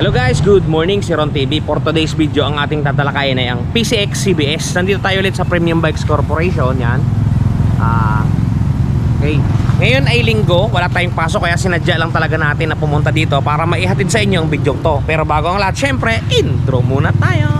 Hello guys, good morning. Si Ron TV. For today's video, ang ating tatalakayin ay ang PCX CBS. Nandito tayo ulit sa Premium Bikes Corporation. Yan. Ah, okay. Ngayon ay linggo, wala tayong pasok kaya sinadya lang talaga natin na pumunta dito para maihatid sa inyo ang video to. Pero bago ang lahat, syempre, intro muna tayo.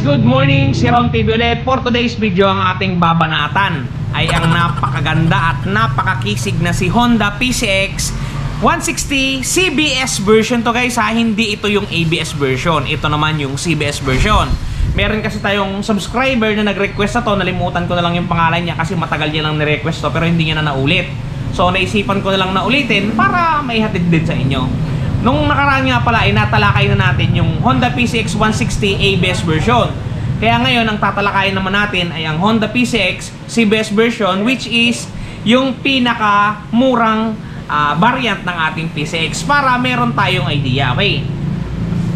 good morning. Si Ron TV ulit. For today's video, ang ating babanatan ay ang napakaganda at napakakisig na si Honda PCX 160 CBS version to guys ha. Hindi ito yung ABS version. Ito naman yung CBS version. Meron kasi tayong subscriber na nag-request na to. Nalimutan ko na lang yung pangalan niya kasi matagal niya lang ni-request to pero hindi niya na naulit. So naisipan ko na lang na ulitin para maihatid din sa inyo. Nung nakaraan nga pala ay natalakay na natin yung Honda PCX 160 ABS version. Kaya ngayon ang tatalakayin naman natin ay ang Honda PCX CBS version which is yung pinaka murang ah, variant ng ating PCX para meron tayong idea. Okay.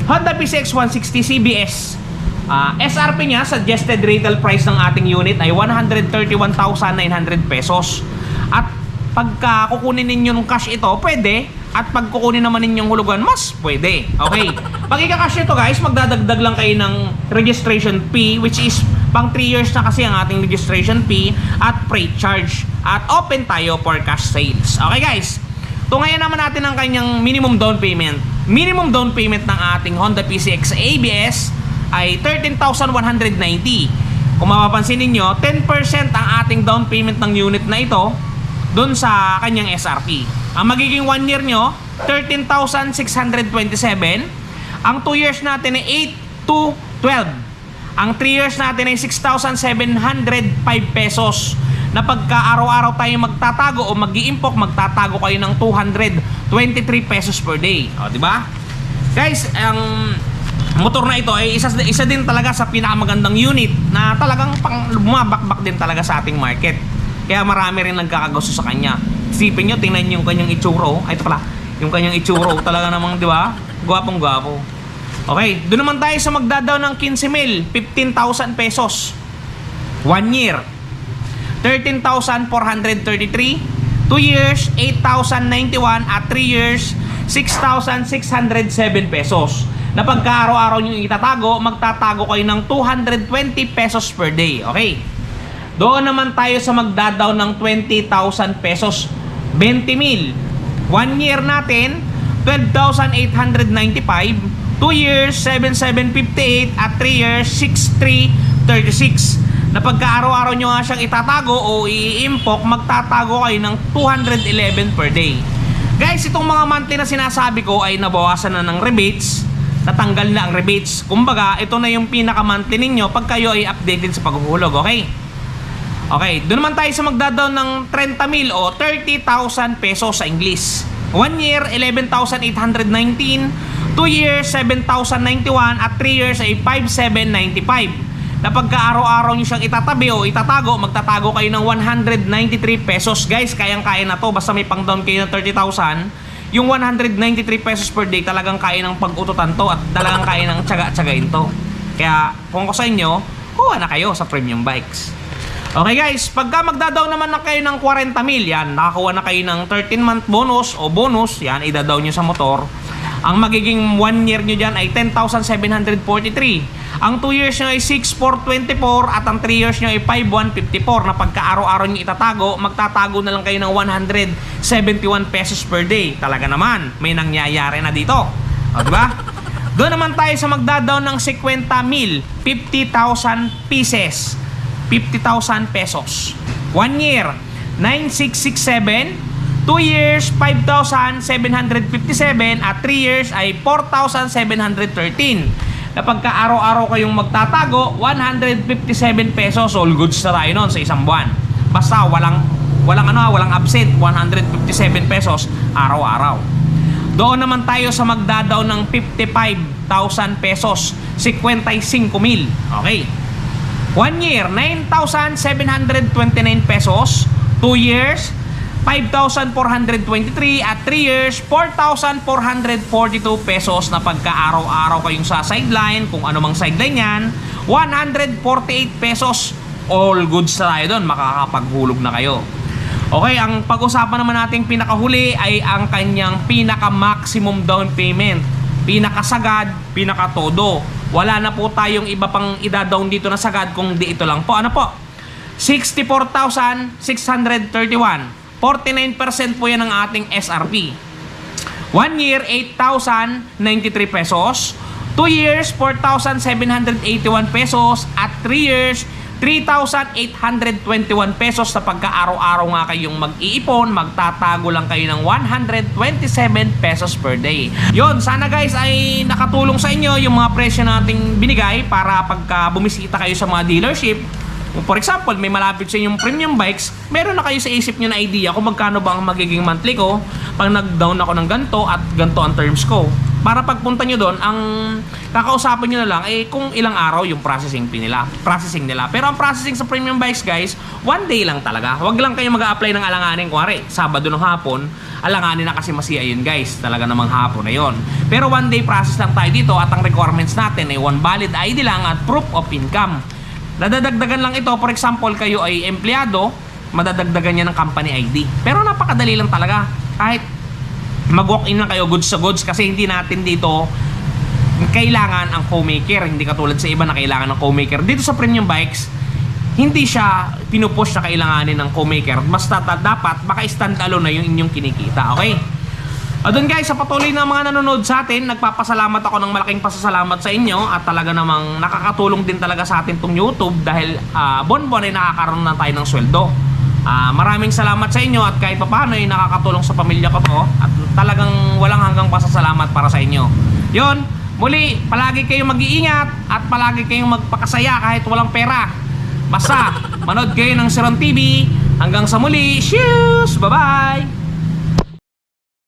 Honda PCX 160 CBS. Ah, SRP niya, suggested retail price ng ating unit ay 131,900 pesos. At pagka kukunin ninyo ng cash ito, pwede. At pag kukunin naman ninyong hulugan, mas pwede. Okay. Pag ika-cash ito guys, magdadagdag lang kayo ng registration fee which is pang 3 years na kasi ang ating registration fee at freight charge. At open tayo for cash sales. Okay guys. Tungayan naman natin ang kanyang minimum down payment. Minimum down payment ng ating Honda PCX ABS ay 13,190. Kung mapapansin ninyo, 10% ang ating down payment ng unit na ito doon sa kanyang SRP. Ang magiging 1 year nyo, 13,627. Ang 2 years natin ay 8 to 12. Ang 3 years natin ay 6,705 pesos na pagka araw-araw tayo magtatago o mag impok magtatago kayo ng 223 pesos per day. O, di ba? Guys, ang motor na ito ay isa, isa din talaga sa pinakamagandang unit na talagang pang bumabakbak din talaga sa ating market. Kaya marami rin nagkakagusto sa kanya. Isipin nyo, tingnan nyo yung kanyang itsuro. Ay, ito pala. Yung kanyang itsuro. Talaga namang, di ba? Gwapong gwapo. Okay, doon naman tayo sa magdadaw ng 15 mil. 15,000 pesos. One year. 13,433. 2 years, 8,091. At 3 years, 6,607 pesos. Na pagka araw-araw nyo itatago, magtatago kayo ng 220 pesos per day. Okay? Doon naman tayo sa magdadaw ng 20,000 pesos. 20 mil. One year natin, 12,895. 2 years, 7,758. At 3 years, 6,336. Na pagka araw-araw nyo nga siyang itatago o i-impok, magtatago kayo ng 211 per day. Guys, itong mga monthly na sinasabi ko ay nabawasan na ng rebates. Natanggal na ang rebates. Kumbaga, ito na yung pinaka-monthly ninyo pag kayo ay updated sa paghuhulog, okay? Okay, doon naman tayo sa magdadaw ng 30 mil o 30,000 pesos sa English. 1 year, 11,819. 2 years, 7,091. At 3 years ay 5,795. Na pagka araw-araw nyo siyang itatabi o itatago, magtatago kayo ng 193 pesos. Guys, kayang-kaya na to. Basta may pang down kayo ng 30,000. Yung 193 pesos per day talagang kaya ng pag-ututan to at talagang kaya ng tsaga-tsagain to. Kaya kung ako sa inyo, kuha na kayo sa premium bikes. Okay guys, pagka magdadaw naman na kayo ng 40 mil, yan, nakakuha na kayo ng 13 month bonus o bonus, yan, idadaw nyo sa motor. Ang magiging 1 year nyo dyan ay 10,743. Ang 2 years nyo ay 6,424 at ang 3 years nyo ay 5,154 na pagka araw-araw nyo itatago, magtatago na lang kayo ng 171 pesos per day. Talaga naman, may nangyayari na dito. O, diba? Doon naman tayo sa magdadaw ng 50 mil, 50,000 pieces. 50,000 pesos. 1 year, 9,667. 2 years, 5,757. At 3 years ay 4,713. Kapag ka araw-araw kayong magtatago, 157 pesos. All goods na tayo nun sa isang buwan. Basta walang, walang ano, walang absent. 157 pesos araw-araw. Doon naman tayo sa magdadaw ng 55,000 pesos. 55 mil. Okay. 1 year, 9,729 pesos. 2 years, 5,423 at 3 years, 4,442 pesos na pagka-araw-araw kayong sa sideline, kung ano mang sideline yan, 148 pesos. All goods na tayo doon, makakapaghulog na kayo. Okay, ang pag-usapan naman nating pinakahuli ay ang kanyang pinaka-maximum down payment. Pinakasagad, pinakatodo. Wala na po tayong iba pang ida-down dito na sagad kung di ito lang po. Ano po? 64,631. 49% po yan ng ating SRP. 1 year, 8,093 pesos. 2 years, 4,781 pesos. At 3 years, 3,821 pesos sa pagka-araw-araw nga kayong mag-iipon, magtatago lang kayo ng 127 pesos per day. Yon, sana guys ay nakatulong sa inyo yung mga presyo nating binigay para pagka bumisita kayo sa mga dealership, For example, may malapit sa inyong premium bikes, meron na kayo sa isip nyo na idea kung magkano ba ang magiging monthly ko pag nag-down ako ng ganto at ganto ang terms ko. Para pagpunta nyo doon, ang kakausapin nyo na lang ay kung ilang araw yung processing nila, processing nila. Pero ang processing sa premium bikes guys, one day lang talaga. Huwag lang kayo mag-a-apply ng alanganin. Kuwari, Sabado ng hapon, alanganin na kasi masiya yun guys. Talaga namang hapon na yon. Pero one day process lang tayo dito at ang requirements natin ay one valid ID lang at proof of income. Nadadagdagan lang ito, for example, kayo ay empleyado, madadagdagan niya ng company ID. Pero napakadali lang talaga. Kahit mag-walk-in lang kayo goods sa goods kasi hindi natin dito kailangan ang co-maker. Hindi katulad sa iba na kailangan ng co-maker. Dito sa premium bikes, hindi siya pinupush na kailanganin ng co-maker. Basta ta- dapat maka-stand alone na yung inyong kinikita. Okay? O doon guys, sa patuloy na mga nanonood sa atin, nagpapasalamat ako ng malaking pasasalamat sa inyo at talaga namang nakakatulong din talaga sa atin tong YouTube dahil uh, bon-bon ay nakakaroon na tayo ng sweldo. Ah, maraming salamat sa inyo at kahit papaano ay nakakatulong sa pamilya ko to at talagang walang hanggang pasasalamat para sa inyo. Yon, muli, palagi kayong mag-iingat at palagi kayong magpakasaya kahit walang pera. Basta, manood kayo ng Siron TV. Hanggang sa muli, cheers! Bye-bye!